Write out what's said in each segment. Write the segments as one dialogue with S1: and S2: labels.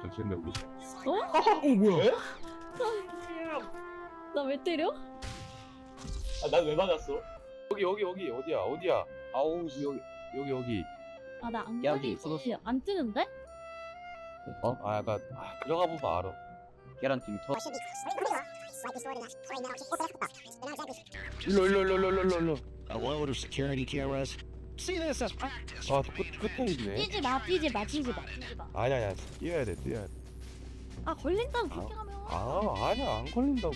S1: 잠시만 우리
S2: 어?
S1: 어 뭐야?
S2: 나 왜 때려?
S3: 아, 난 왜 맞았어?
S1: 여기 여기 여기 어디야 어디야? 아우 씨, 여기 여기 여기
S2: 아 나 안
S4: 여기
S2: 걸리지? 안 뜨는데?
S4: 어?
S1: 아 약간 아, 들어가 보면 알아.
S4: 계란팀 터
S1: 일로 일로 일로 일로 일로 일로.
S5: A load of security cameras. See this as practice.
S1: 아끝 끝에 있네.
S2: 뛰지 마 뛰지 마 뛰지 마 뛰지 마.
S1: 아니 아니야 뛰어야 돼 뛰어야 돼.
S2: 아 걸린다고 그렇게 하면.
S1: 아 아니야 안 걸린다고.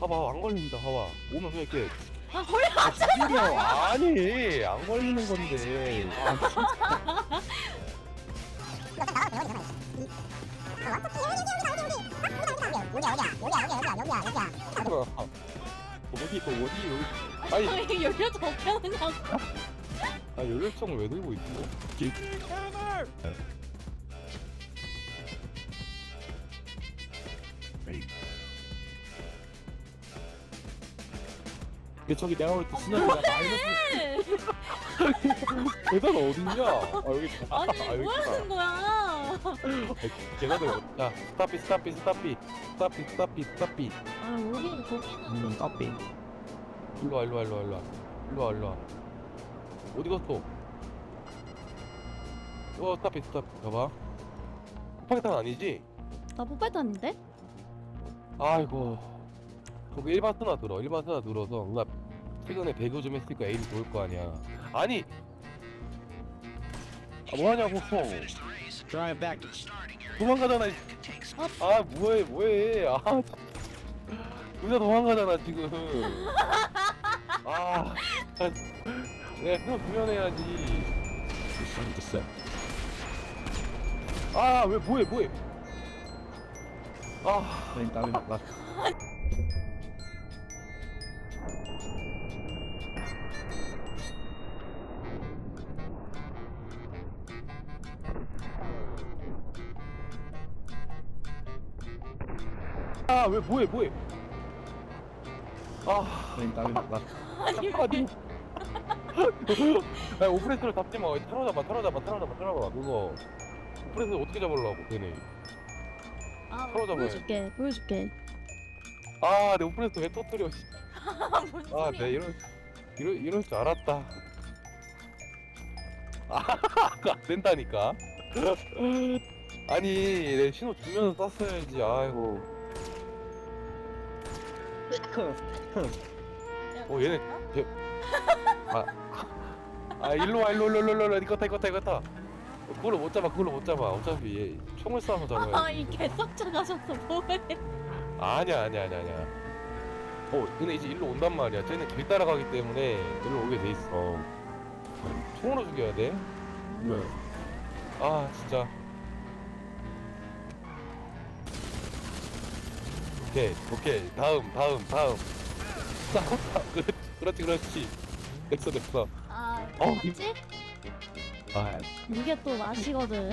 S1: 봐봐 안 걸린다 봐봐 오면 그냥 이렇게
S2: 아 걸려.
S1: 뛰어 아니 안 걸리는 건데. 어디 있어 어디 여기 아니
S2: 아니 열려도 어떻게 하느냐고.
S1: 아 연료총을 왜 들고 있어? 근데 저기 내가 볼때 순환이가 마이너스 계단 어딨냐? 아 여기 있다.
S2: 아니
S1: 아, 여기
S2: 뭐
S1: 있다.
S2: 하는 거야?
S1: 계단을 어디- 자 스타피 스타피 스타피 스타피 스타피 스타피
S2: 아 여기 거기는
S4: 음 커피
S1: 일로와 일로와 일로와 일로와. 일로와 일로와. 어디 갔어? 어 스타피 스타피 봐봐. 쿠팡탄 아니지?
S2: 나 뽀빠탄인데?
S1: 아이고. 그거 일반 쓰나 들어. 일반 쓰나 들어서 나 최근에 배그 좀 했으니까 에임이 좋을 거 아니야. 아니! 아, 뭐하냐고
S5: Drive back to the starting area.
S1: 도망가잖아 이- 아. 뭐해 뭐해. 아 둘다 도망가잖아 지금 아 내가 그냥 구현해야지. 아 왜 뭐해 뭐해? 아.
S4: 땀이 나
S1: 아, 왜 뭐해 뭐해? 아.
S4: 땀이 나
S2: 아니
S1: 아니 야 오프레스를 잡지 마 타러 잡아 타러 잡아 타러 잡아 타러 잡아 그거 오프레스 어떻게 잡으려고 걔네
S2: 아
S1: 서로 잡아요.
S2: 보여줄게 보여줄게.
S1: 아 내 오프레스 왜 터뜨려 씨.
S2: 뭔
S1: 아
S2: 소리야?
S1: 내 이럴 이럴 이럴 줄 알았다 아 안 된다니까 아니 내 신호 주면서 쐈어야지 아이고 어 얘네 아. 일로 와 일로 일로 일로 일로. 이거 타 이거 타 이거 타. 그걸로 못 잡아 그걸로 못 잡아. 어차피 얘 총을 쏴서 잡아야
S2: 아이 개썩자 가셨어 뭐해?
S1: 아니야 아니야 아니야 아니야. 어 근데 이제 일로 온단 말이야. 쟤는 길 따라가기 때문에 일로 오게 돼 있어. 총으로 죽여야 돼? 아 진짜. 오케이 오케이. 다음 다음 다음 그렇지 그렇지 그렇지 됐어 됐어
S2: 아
S1: 어,
S2: 맞지?
S1: 아,
S2: 이게 또 맛이거든.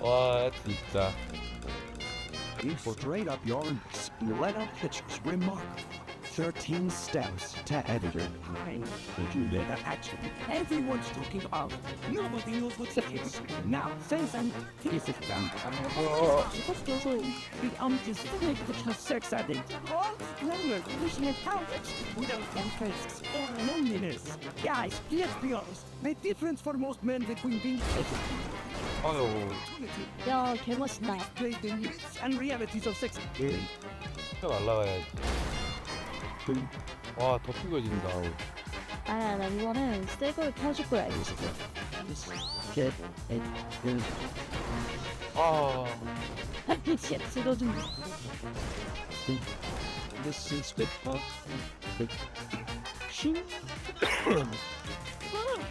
S1: 와 진짜
S5: Straight up your stiletto pictures. Remarkable. 13 steps to editor. Hi, you better action. Everyone's talking out. Nobody knows what it is. Now, say something. This is done. What's going The umpires think that have sex addict. All language, vision and talent without interests or loneliness. Guys, let's be honest. The difference for most men between being
S2: Oh. Yeah, okay, what's
S5: that? The myths and realities of sex.
S1: Really? Oh, I love it. 와 더 피곤해진다 아우.
S2: 아야 나 이거는 새걸 켜줄 거야 이거.
S1: 아
S2: 아니 진짜 들어준다.
S5: This is the book.
S4: 신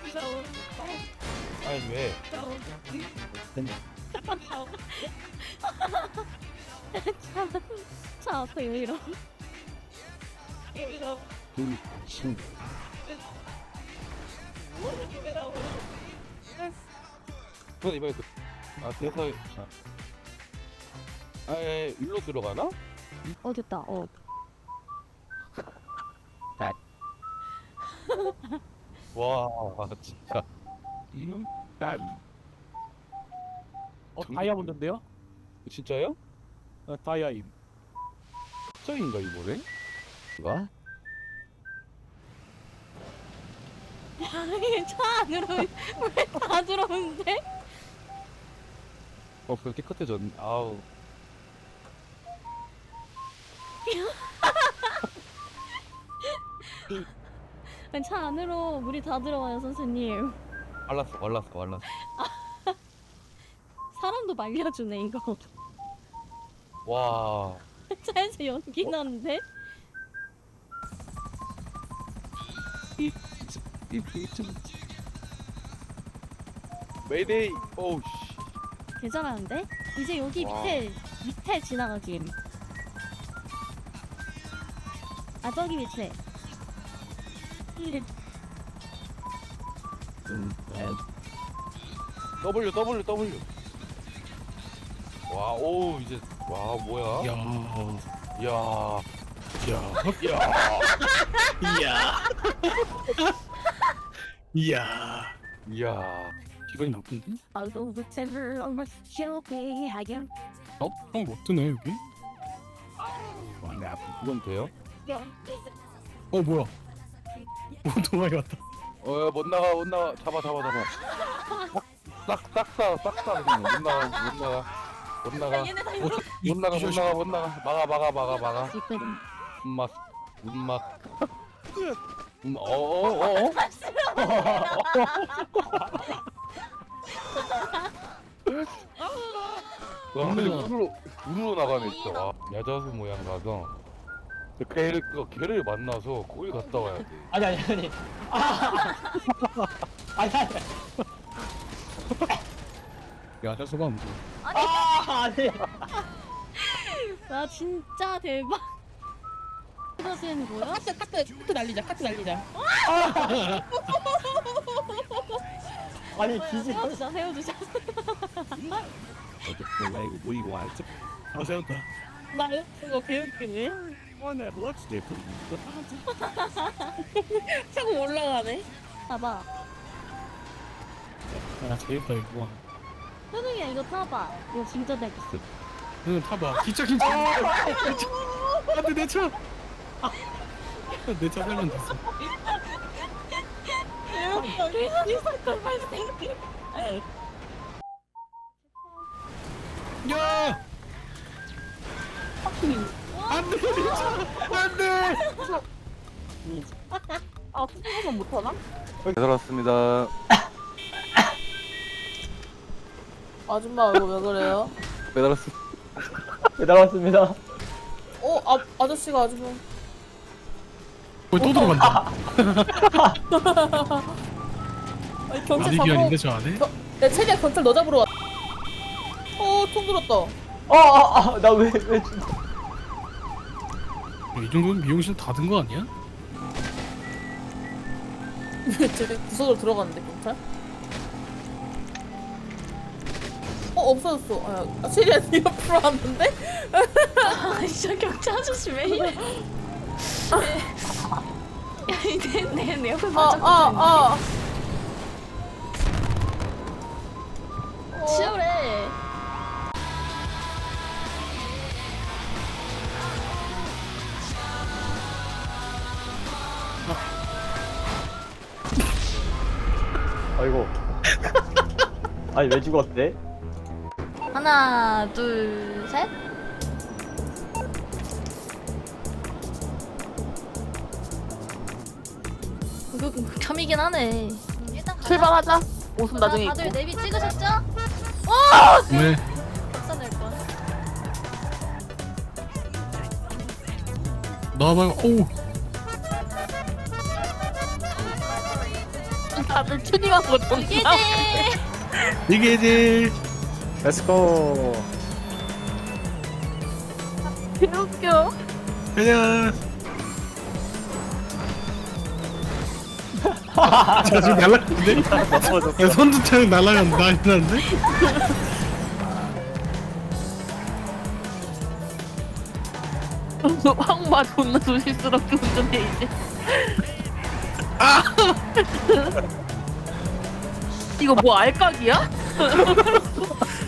S2: 무서워.
S1: 아니
S2: 왜차 앞에 왜 이러?
S4: 신
S1: 근데 이번에 그, 아 대사 아, 아예 일로 들어가나?
S2: 어 됐다. 어.
S1: 와 진짜
S6: 어 다이아몬드인데요?
S1: 진짜요?
S6: 어, 다이아임.
S1: 진짜인가 이번에?
S4: 뭐야?
S2: 아니 차 안으로 왜 다 들어오는데?
S1: 어 그렇게 깨끗해졌네 아우
S2: 아니, 차 안으로 물이 다 들어와요 선생님.
S1: 말랐어 말랐어 말랐어
S2: 사람도 말려주네 이거.
S1: 와
S2: 차에서 연기 나는데?
S1: 메이데이. 오우 씨.
S2: 개 잘하는데? 이제 여기
S1: 와.
S2: 밑에 밑에 지나가김. 아 저기 밑에.
S4: 음, 에,
S1: W W W. 와오 이제 와 뭐야?
S6: 야,
S1: 야.
S6: 야,
S1: 야,
S6: 이야, 이야.
S1: 이야.
S6: 기분이 나쁜데?
S2: Although the temper almost killed me, I am
S6: 어? 형못 드네 여기?
S1: 이건 돼요?
S6: 어 뭐야? 오 동아리 왔다.
S1: 어, 못 나가, 못 나가. 잡아, 잡아, 잡아. 싹, 싹 싸, 싹 싸. 그냥 못 나가, 못 나가. 못 나가.
S2: 얘네 다
S6: 어,
S2: 이거
S1: 못 나가, 못 나가, 못 나가. 막아, 막아, 막아, 막아.
S2: 지금
S1: 음막, 음막. 음, 어, 어, 어, 어? 와, 근데 우르르, 우르르 나가네, 진짜. 와, 야자수 모양 가서. 걔를, 그 걔를 만나서 거기 갔다 와야 돼.
S3: 아니 아니 아니. 아. 아니 아니.
S6: 야, 저 소감 뭐?
S3: 아 아니.
S2: 와 진짜 대박. 이것은 뭐야?
S7: 카트 카트 카트 날리자 카트 날리자
S3: 아니 기지.
S2: 세워주자 세워주자.
S5: We want to.
S6: 아 세웠다.
S7: 나 이거 개웃기네
S5: One that looks different.
S7: 차고 올라가네
S2: 봐봐.
S6: 아 재밌다 이거.
S2: 현웅이야 이거 타봐. 이거 진짜 재밌어.
S6: 응 타봐. 기차 기차. 안돼 내 차. 내차 살면 됐어. 야! 안 돼 내 차. 안 돼.
S7: 아 투표만 못하나?
S1: 잘 왔습니다.
S7: 아줌마 이거 왜 그래요?
S1: 배달 왔습
S3: 배달 왔습니다.
S7: 어? 아, 아저씨가 아줌마
S6: 거기 또 들어간다.
S7: 아니 경찰
S6: 아니기
S7: 잡으러
S6: 아닌데 저 안에?
S7: 겨- 내 최대한 경찰 너 잡으러 왔 어, 총 들었다.
S3: 어아아나왜 왜?
S6: 이 정도면 미용실 닫은 거 아니야?
S7: 쟤네 구석으로 들어갔는데, 경찰? 어, 없어졌어. 아, 아 최대한 네 옆으로 왔는데?
S2: 아 진짜 경찰 아저씨 왜 이래? 야내내 옆에.
S7: 아,
S2: 아. 치열해.
S3: 아이고. 아니 왜 죽었대?
S2: 하나 둘 셋. 이거 감이긴 하네. 일단 가자.
S7: 출발하자. 옷은
S2: 자,
S7: 나중에
S2: 다들. 내비 찍으셨죠?
S6: 왜?
S2: 박사 낼 거.
S6: 나와봐요. 오.
S7: 다들 튜닝한 거 좀.
S2: 이게
S6: 이게 이제
S7: 개웃겨.
S6: 그냥. 저 지금 날라갔는데? 야, 선두차는 날라간다. 난리 났는데?
S7: 황마 존나 조심스럽게 운전해 이제. 이거 뭐 알까기야?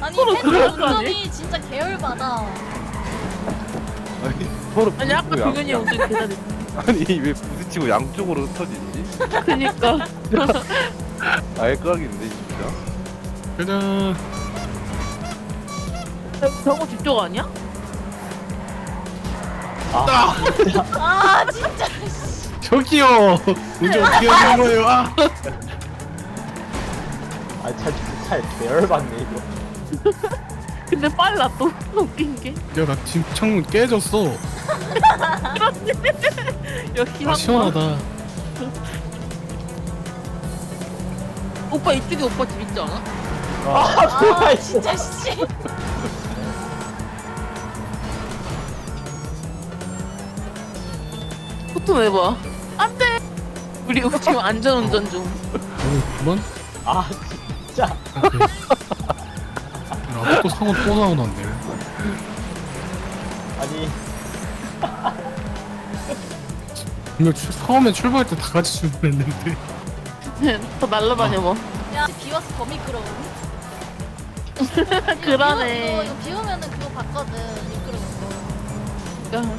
S8: 아니
S7: 서로
S8: 운전이 진짜 계열받아.
S9: 아니 서로
S7: 아니 아까
S9: 부딪히고 양-
S7: 동현이 운전 계산했어.
S9: 아니 왜 부딪히고 양쪽으로 흩어지지?
S7: 그니까.
S9: 알까긴데 진짜.
S6: 가자
S7: 저거 뒤쪽 아니야?
S8: 아 진짜.
S6: 저기요 운전 어떻게 하는 거예요 아
S3: 아차 차 열받네 이거
S7: 근데 빨라 또 웃긴 게.
S6: 야, 나 지금 창문 깨졌어.
S7: 역시
S6: 아,
S7: 한 번.
S6: 시원하다.
S7: 오빠 이쪽에 오빠 집 있지 않아?
S8: 아 진짜 씨.
S7: 포토 내봐. 안 돼! 우리 지금 안전 운전 중.
S6: 어, 그만?
S3: 아 진짜
S6: 오케이. 야, 또 나오는데.
S3: 아니
S6: 출- 처음에 출발할 때 다 같이 출발했는데.
S7: 더 날라다녀봐.
S8: 야비 와서 더 미끄러워.
S7: 그러네.
S8: 이거, 이거 비 오면은 그거 봤거든 미끄러운 거.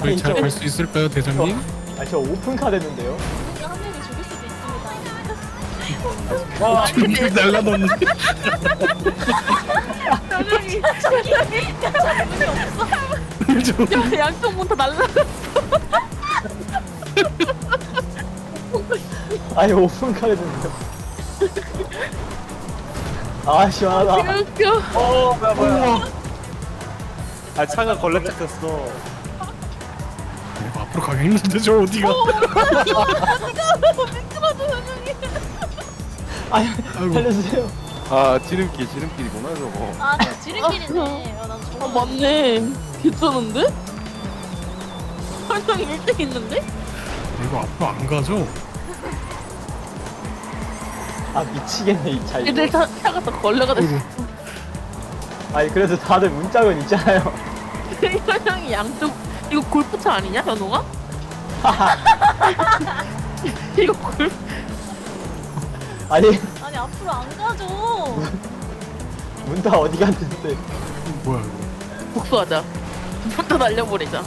S6: 우리 잘 갈 수 있을까요, 대장님?
S3: 아 저 오픈카 됐는데요
S8: 누군가 한 명이 죽을 수도 있습니다.
S3: 와
S6: 지금 날라놓는데. 저-
S7: 야, 양쪽 문 다 날라.
S3: 아니 오픈카 됐는데요 아 시원하다
S7: 웃겨.
S3: 어 뭐야 뭐야
S10: 아 차가 걸레 짝졌어.
S6: 이거 앞으로 가기 힘든데, 저 어디가?
S3: 아니
S6: 아이고.
S3: 살려주세요
S9: 아 지름길 지름길이구나 저거.
S8: 아, 저 지름길이네. 아,
S7: 난아
S8: 저거
S7: 맞네. 괜찮은데? 현영이 1등 있는데?
S6: 이거 앞으로 안 가죠?
S3: 아 미치겠네 이 차 이거
S7: 차, 차가 다 걸레가 됐어.
S6: 아이고.
S3: 아니 그래도 다들 문짝은 있잖아요
S7: 현영이 양쪽 이거 골프차 아니냐 현우가? 이거 골
S3: 아니
S8: 아니 앞으로 안 가죠.
S3: 문 다 어디 갔는데
S6: 뭐야, 이거.
S7: 복수하자. 부터 날려버리자.
S6: 야,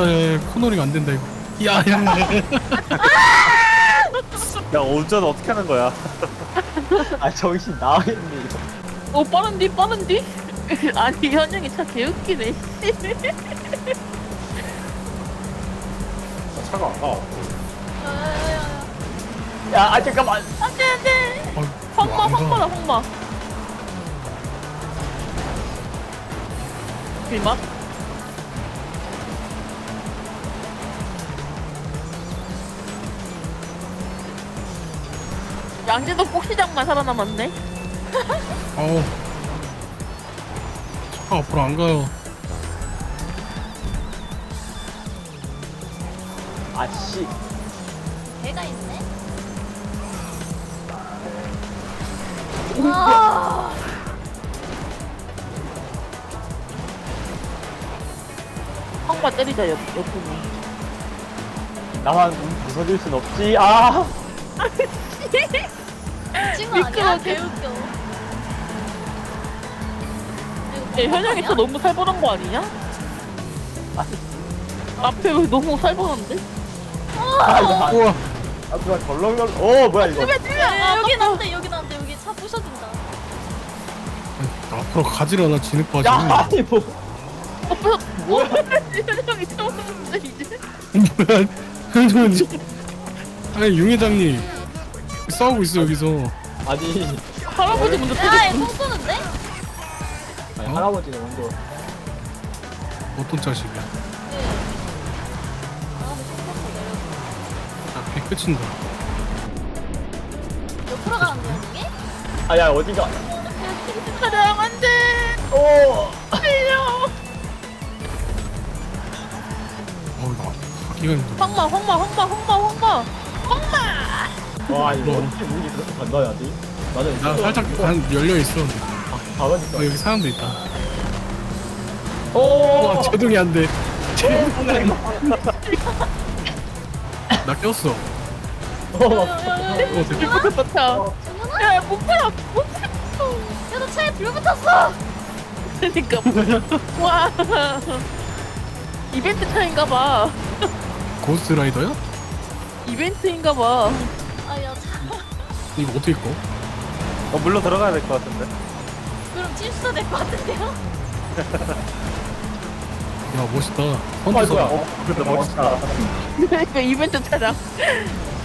S6: 야, 야, 코너링 안 된다, 이거. 야, 야, 야.
S10: 운전 어떻게 하는 거야?
S3: 아 정신 나가겠네 이거
S7: 어 빠른디 빠른디? 아니 현영이 차 개웃기네.
S10: 차가 안 가.
S8: 야야야야.
S3: 야아 잠깐만
S7: 안돼 안돼.
S6: 아,
S7: 황마
S6: 안 가.
S7: 황마다 황마. 길맛? 양재도 꼭시장만 살아남았네.
S6: 아우. 차가 앞으로 안 가요.
S3: 아씨
S8: 개가 있네. 아.
S7: 황마 때리자 옆 옆으로.
S3: 나만 부서질 순 없지 아
S8: 아니야?
S7: 미끄러워.
S8: 개웃겨.
S7: 야, 현영이 차 너무 살벌한 거 아니냐? 앞에 왜 너무 살벌한데?
S3: 아, 이거
S6: 우와.
S3: 아 누가 덜렁덜렁 어 뭐야 이거
S8: 야, 여기 난데 여기 난데 여기 차 부셔진다.
S6: 앞으로 가지려나 진흙
S3: 야
S6: 빠지고.
S3: 아니 뭐
S7: 앞에서 뭐야? 현영이 태우는데 이제?
S6: 뭐야, 현정은 아니, 융 회장님. 싸우고 있어, 여기서.
S3: 아니
S7: 할아버지 먼저
S8: 야,
S7: 때렸어.
S8: 얘 뽕쏘는데?
S3: 아니
S6: 어?
S3: 할아버지는 먼저
S6: 어떤 자식이야.
S8: 네. 아,
S6: 배 끝인다.
S8: 옆으로 가는데 이게?
S3: 아야 어디가
S7: 가령 안 돼!
S3: 오
S7: 살려!
S6: 어우, 나 가기가 힘들어.
S7: 황마, 황마, 황마, 황마, 황마!
S3: 와 이거
S6: 뭐?
S3: 어떻게 문이 그렇게 건너야지 나는
S6: 나 살짝 한 열려 있어.
S3: 가만있어
S6: 아, 여기 사람도 있다.
S3: 오
S6: 와, 제동이 안 돼. 제동이 안 돼. 나 꼈어. 어 되게
S7: 붙어. 야, 못 풀어, 못 풀어.
S8: 야 너 차에 불 붙었어
S7: 그니까. 와. 이벤트 타인가 봐.
S6: 고스트 라이더야?
S7: 이벤트인가 봐.
S8: 아야 차
S6: 이거 어떻게 꺼?
S10: 어 물로 들어가야 될 것 같은데.
S8: 그럼 칠수도 될것 같은데요?
S6: 야 멋있다
S10: 아 뭐야? 어 근데 멋있다.
S7: 그러니까 이벤트 차량.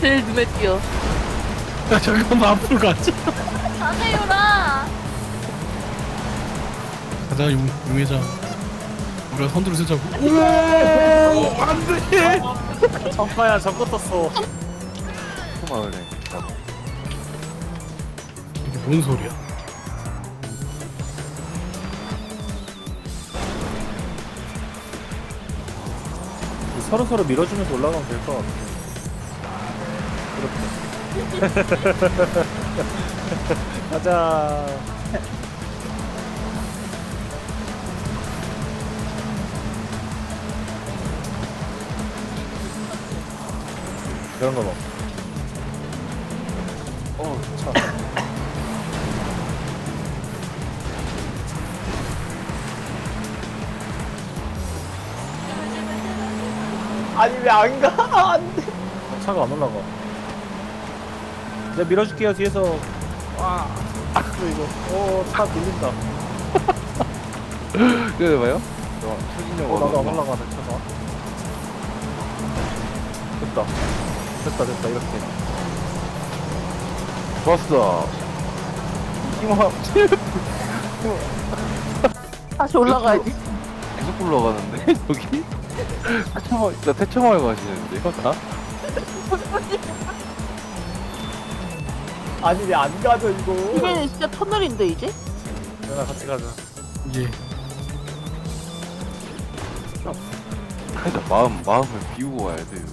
S7: 제일 눈에 띄어.
S6: 야 잠깐만 앞으로 가자
S8: 가세요라
S6: 가자 용, 용해자 우리가 선두를 쓰자고
S10: 정파야 저거 떴어.
S9: 마을에.
S6: 이게 뭔 소리야
S10: 서로 서로 밀어주면서 올라가면 될 것 같아. 그렇게. 가자. 이런 거 봐. 어, 차.
S3: 아니 왜 안 가? 안 돼.
S10: 어, 차가 안 올라가. 내가 밀어줄게요 뒤에서. 와. 또 이거. 오, 차 밀린다.
S9: 그래 봐요. 추진력
S10: 어, 나도 안 올라가네 차가. 됐다. 됐다 됐다 이렇게.
S9: 좋았어. 힘아
S7: 다시 올라가야지.
S9: 계속 굴러가는데 여기? 태청마 나 태청마을 가시는데 나?
S3: 아니 왜 안 가죠 이거?
S7: 이게 진짜 터널인데 이제?
S10: 내가 같이 가자.
S6: 이게
S9: 그러니까 마음 마음을 비우고 와야 돼요.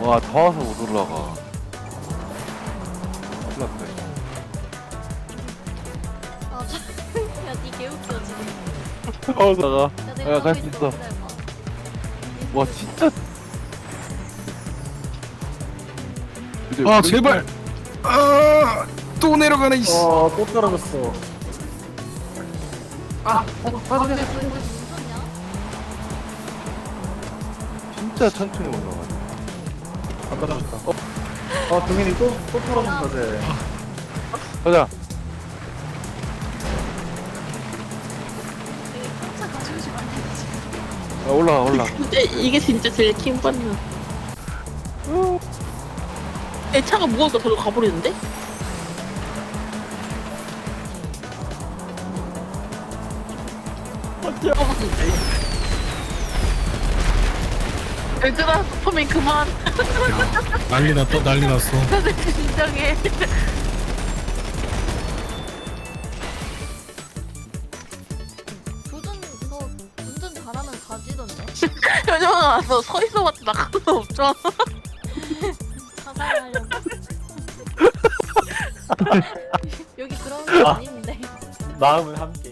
S9: 와다 와서 못 올라가. 어 나가.
S8: 야
S9: 갈수
S8: 있어.
S9: 와 진짜. 근데
S6: 아
S9: 왜-
S6: 제발 아또 내려가네 이씨
S10: 어, 또 떨어졌어.
S9: 진짜 천천히 올라가.
S10: 안 떨어졌다. 어, 어, 동현이 또, 또 떨어진다, 쟤.
S9: 가자. 올라가 올라.
S7: 근데 이게 진짜 제일 킹받는. 내 차가 무거우니까 저로 가버리는데? 얘들아, 도파민 그만.
S6: 난리 났다 난리 났어
S7: 진정해. 너서 있어봤자 나가는 거 없잖아.
S8: 여기 그런 거 아닌데
S10: 마음은 함께.